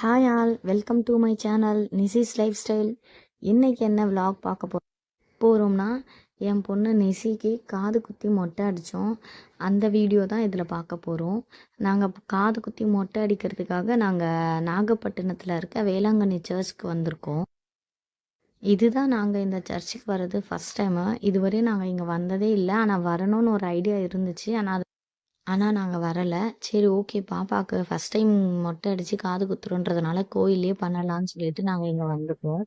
Hi all welcome to my channel நிசிஸ் lifestyle இன்னைக்கு என்ன vlog பார்க்க போ போகிறோம்னா என் பொண்ணு நெசிக்கு காது குத்தி மொட்டை அடித்தோம் அந்த வீடியோ தான் இதில் பார்க்க போகிறோம் நாங்கள் காது குத்தி மொட்டை அடிக்கிறதுக்காக நாங்கள் நாகப்பட்டினத்தில் இருக்க வேளாங்கண்ணி சர்ச்சுக்கு வந்திருக்கோம். இதுதான் நாங்கள் இந்த சர்ச்சுக்கு வர்றது ஃபஸ்ட் டைமு இதுவரையும் நாங்கள் இங்கே வந்ததே இல்லை. ஆனால் வரணும்னு ஒரு ஐடியா இருந்துச்சு. ஆனால் அது ஆனால் நாங்கள் வரலை. சரி ஓகே பாப்பாவுக்கு ஃபஸ்ட் டைம் மொட்டை அடித்து காது குத்துறோன்றதுனால கோயிலே பண்ணலாம்னு சொல்லிட்டு நாங்கள் இங்கே வந்துட்டோம்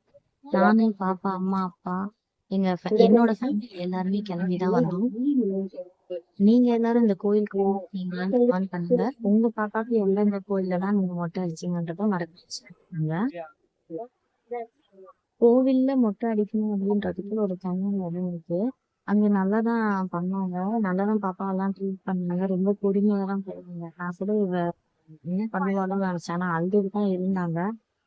நானு பாப்பா அம்மா அப்பா எங்கள் என்னோட ஃபேமிலி எல்லாருமே கிளம்பி தான் வந்தோம். நீங்கள் எல்லாரும் இந்த கோயிலுக்கு போனீங்களான்னு பண்ணுங்க. உங்கள் பாப்பாவுக்கு எந்தெந்த கோயிலெல்லாம் நீங்கள் மொட்டை அடிச்சிங்கன்றத மறக்காம கோவில்ல மொட்டை அடிக்கணும் அப்படின்றதுக்கு ஒரு தனி இடம் இருக்கு. அங்க நல்லா தான் பண்ணாங்க நல்லா தான் பாப்பா எல்லாம் ட்ரீட் பண்ணாங்க ரொம்ப பொறுமையா தான் நான் கூட இவ என்ன பண்ணுவாலும் நினைச்சேன். ஆனா அழுதுட்டு தான் இருந்தாங்க.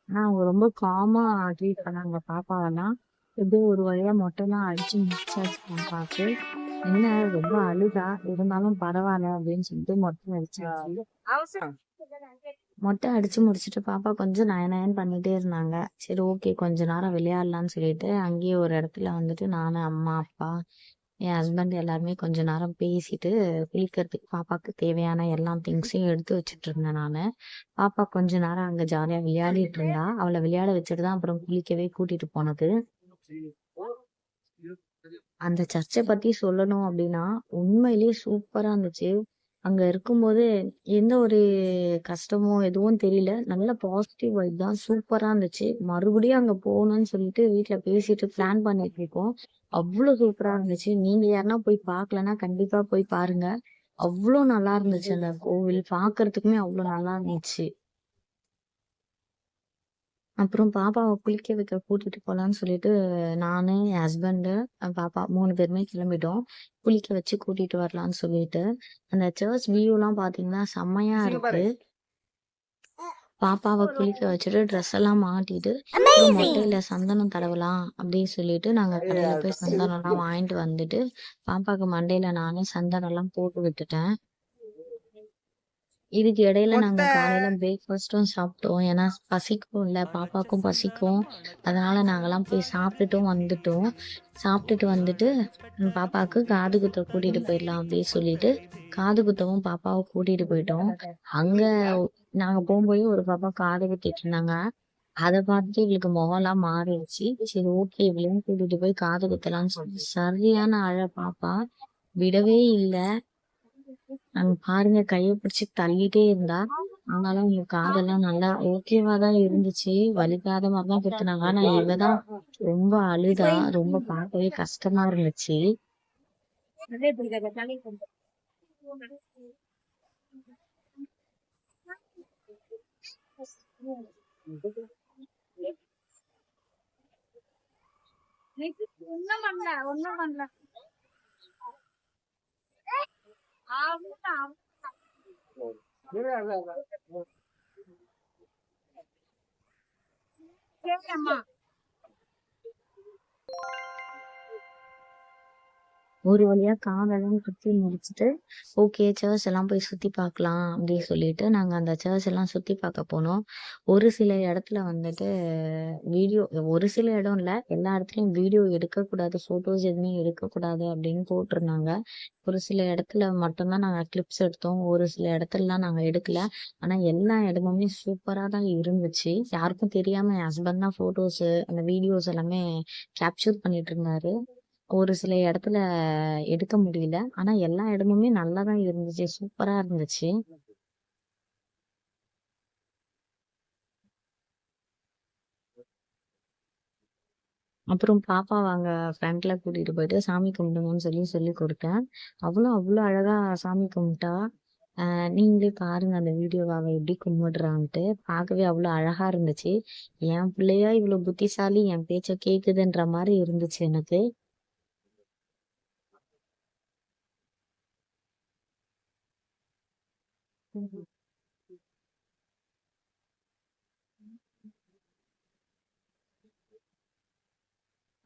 ஆனா அவங்க ரொம்ப காமா ட்ரீட் பண்ணாங்க பாப்பாவெல்லாம். எப்படியோ ஒரு வழியா மொட்டைலாம் அடிச்சு டிஸ்சார்ஜ் பாப்பாக்கு என்ன? ரொம்ப அழுதா. இருந்தாலும் பரவாயில்ல அப்படின்னு சொல்லிட்டு மொட்டை அடிச்சாச்சு. மொட்டை அடிச்சு முடிச்சுட்டு பாப்பா கொஞ்சம் நயன் நயன் பண்ணிட்டே இருந்தாங்க. சரி ஓகே கொஞ்ச நேரம் விளையாடலாம்னு சொல்லிட்டு அங்கேயே ஒரு இடத்துல வந்துட்டு நானு அம்மா அப்பா என் ஹஸ்பண்ட் எல்லாருமே கொஞ்ச நேரம் பேசிட்டு குளிக்கிறதுக்கு பாப்பாக்கு தேவையான எல்லா திங்ஸையும் எடுத்து வச்சுட்டு இருந்தேன் நானு. பாப்பா கொஞ்ச நேரம் அங்க ஜாலியா விளையாடிட்டு இருந்தா. அவளை விளையாட வச்சுட்டு தான் அப்புறம் குளிக்கவே கூட்டிட்டு போனது. அந்த சர்ச்சை பத்தி சொல்லணும் அப்படின்னா உண்மையிலேயே சூப்பரா இருந்துச்சு. அங்கே இருக்கும்போது எந்த ஒரு கஷ்டமோ எதுவும் தெரியல. நல்ல பாசிட்டிவ் வைப் தான். சூப்பராக இருந்துச்சு. மறுபடியும் அங்கே போகணும்னு சொல்லிட்டு வீட்டில் பேசிட்டு பிளான் பண்ணிட்டு இருக்கோம். அவ்வளோ சூப்பராக இருந்துச்சு. நீங்கள் யாருன்னா போய் பார்க்கலன்னா கண்டிப்பாக போய் பாருங்க. அவ்வளோ நல்லா இருந்துச்சு அந்த கோவில். பார்க்கறதுக்குமே அவ்வளோ நல்லா இருந்துச்சு. அப்புறம் பாப்பாவை குளிக்க வைக்க கூட்டிட்டு போலான்னு சொல்லிட்டு நானு என் ஹஸ்பண்டு பாப்பா மூணு பேருமே கிளம்பிட்டோம். குளிக்க வச்சு கூட்டிட்டு வரலாம்னு சொல்லிட்டு. அந்த சர்ச் வியூ எல்லாம் பாத்தீங்கன்னா செம்மையா இருக்கு. பாப்பாவை குளிக்க வச்சுட்டு ட்ரெஸ் எல்லாம் மாட்டிட்டு மொட்டையில சந்தனம் தடவலாம் அப்படின்னு சொல்லிட்டு நாங்க கடையில போய் சந்தனம் எல்லாம் வாங்கிட்டு வந்துட்டு பாப்பாக்கு மண்டையில நானே சந்தனம் எல்லாம் போட்டு விட்டுட்டேன். இதுக்கு இடையில நாங்க காலையில பிரேக்ஃபாஸ்டும் சாப்பிட்டோம். ஏன்னா பசிக்கும் இல்ல பாப்பாக்கும் பசிக்கும். அதனால நாங்கெல்லாம் போய் சாப்பிட்டுட்டும் வந்துட்டோம். சாப்பிட்டுட்டு வந்துட்டு ம், பாப்பாக்கு காது குத்த கூட்டிட்டு போயிடலாம் அப்படின்னு சொல்லிட்டு காது குத்தவும் பாப்பாவை கூட்டிட்டு போயிட்டோம். அங்க நாங்க போகும்போது ஒரு பாப்பா காது குத்திட்டு இருந்தாங்க. அதை பார்த்துட்டு இவளுக்கு முகம்லாம் மாறிடுச்சு. சரி ஓகே இவளையும் கூட்டிட்டு போய் காது குத்தலாம்னு சொல்லி சரியான அழ பாப்பா. விடவே இல்லை. அங்க பாருங்க கைய பிடிச்சி தள்ளிட்டே இருந்தா ஆனாலும் அவங்க காதெல்லாம் நல்லா ஓகேவா தான் இருந்துச்சு. வலிக்காத மாதிரி தான் குத்துனாங்க. ஆனா இவதான் ரொம்ப அழுதா ரொம்ப பார்க்கவே கஷ்டமா இருந்துச்சு. ஒன்னும் பண்ணல ஒன்னும் பண்ணல. Give him up. ஒரு வழியா காதெல்லாம் சுற்றி முடிச்சுட்டு ஓகே சர்ச் எல்லாம் போய் சுத்தி பார்க்கலாம் அப்படின்னு சொல்லிட்டு நாங்க அந்த சர்ச் எல்லாம் சுத்தி பார்க்க போனோம். ஒரு சில இடத்துல வந்துட்டு வீடியோ ஒரு சில இடம் இல்ல எல்லா இடத்துலயும் வீடியோ எடுக்கக்கூடாது போட்டோஸ் எதுவுமே எடுக்கக்கூடாது அப்படின்னு போட்டிருந்தாங்க. ஒரு சில இடத்துல மட்டும்தான் நாங்க கிளிப்ஸ் எடுத்தோம். ஒரு சில இடத்துலலாம் நாங்க எடுக்கல. ஆனா எல்லா இடமுமே சூப்பரா தான் இருந்துச்சு. யாருக்கும் தெரியாம என் ஹஸ்பண்ட் தான் போட்டோஸ் அந்த வீடியோஸ் எல்லாமே கேப்சர் பண்ணிட்டு இருந்தாரு. ஒரு சில இடத்துல எடுக்க முடியல. ஆனா எல்லா இடமுமே நல்லா தான் இருந்துச்சு. சூப்பரா இருந்துச்சு. அப்புறம் பாப்பா அங்க ஃப்ரண்ட்ல கூட்டிட்டு போயிட்டு சாமி கும்பிடுங்கன்னு சொல்லி சொல்லி கொடுத்தேன். அவ்வளோ அவ்வளோ அழகா சாமி கும்பிட்டா. நீங்களே பாருங்க அந்த வீடியோவை அவள் எப்படி கும்பிடுறான்ட்டு. பார்க்கவே அவ்வளோ அழகா இருந்துச்சு. என் பிள்ளையா இவ்வளவு புத்திசாலி என் பேச்ச கேக்குதுன்ற மாதிரி இருந்துச்சு எனக்கு.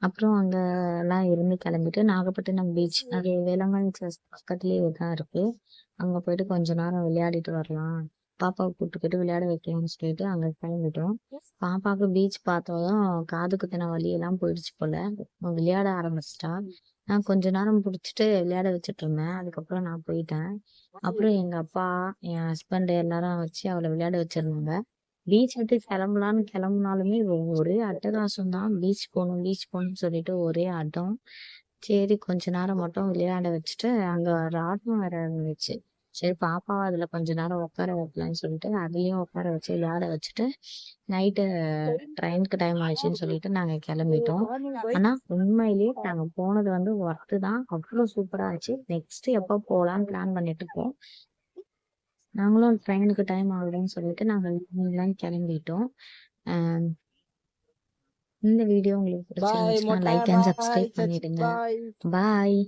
அப்புறம் அங்க எல்லாம் இருந்து கிளம்பிட்டு நாகப்பட்டினம் பீச் அது வேளாங்கண்ணி சர்ச் பக்கத்துலயே தான் இருக்கு. அங்க போயிட்டு கொஞ்ச நேரம் விளையாடிட்டு வரலாம். பாப்பாவை கூப்பிட்டுக்கிட்டு விளையாட வைக்கலாம்னு சொல்லிட்டு அங்கே கிளம்பிட்டோம். பாப்பாவுக்கு பீச் பார்த்ததும் காது குத்தின வலியெல்லாம் போயிடுச்சு போல. விளையாட ஆரம்பிச்சிட்டா நான் கொஞ்ச நேரம் பிடிச்சிட்டு விளையாட வச்சுட்டு இருந்தேன். அதுக்கப்புறம் நான் போயிட்டேன். அப்புறம் எங்க அப்பா என் ஹஸ்பண்ட் எல்லாரும் வச்சு அவளை விளையாட வச்சிருந்தாங்க. பீச் விட்டு கிளம்பலான்னு கிளம்புனாலுமே ஒரே அட்டகாசம் தான். பீச் போகணும் பீச் போகணும்னு சொல்லிட்டு ஒரே அடம் சரி கொஞ்ச நேரம் மட்டும் விளையாட வச்சுட்டு அங்க ராட்டினம் வேற இருந்துச்சு. சரி பாப்பாவை அதுல கொஞ்ச நேரம் உட்கார வைக்கலாம்னு சொல்லிட்டு அதுலயும் உட்கார வச்சு விளையாட வச்சுட்டு நைட்டு ட்ரெயினுக்கு டைம் ஆயிடுச்சுன்னு சொல்லிட்டு நாங்க கிளம்பிட்டோம். ஆனா உண்மையிலேயே நாங்க போனது வந்து ஒர்த்து தான். அவ்வளவு சூப்பரா இருந்துச்சு. நெக்ஸ்ட் எப்போ போலாம்னு பிளான் பண்ணிட்டு இருக்கோம். நாங்களும் ட்ரெயினுக்கு டைம் ஆகுதுன்னு சொல்லிட்டு நாங்க எல்லாம் கிளம்பிட்டோம். இந்த வீடியோ உங்களுக்கு பிடிச்சிருந்துச்சுன்னா லைக் அண்ட் சப்ஸ்கிரைப் பண்ணிடுங்க. பாய்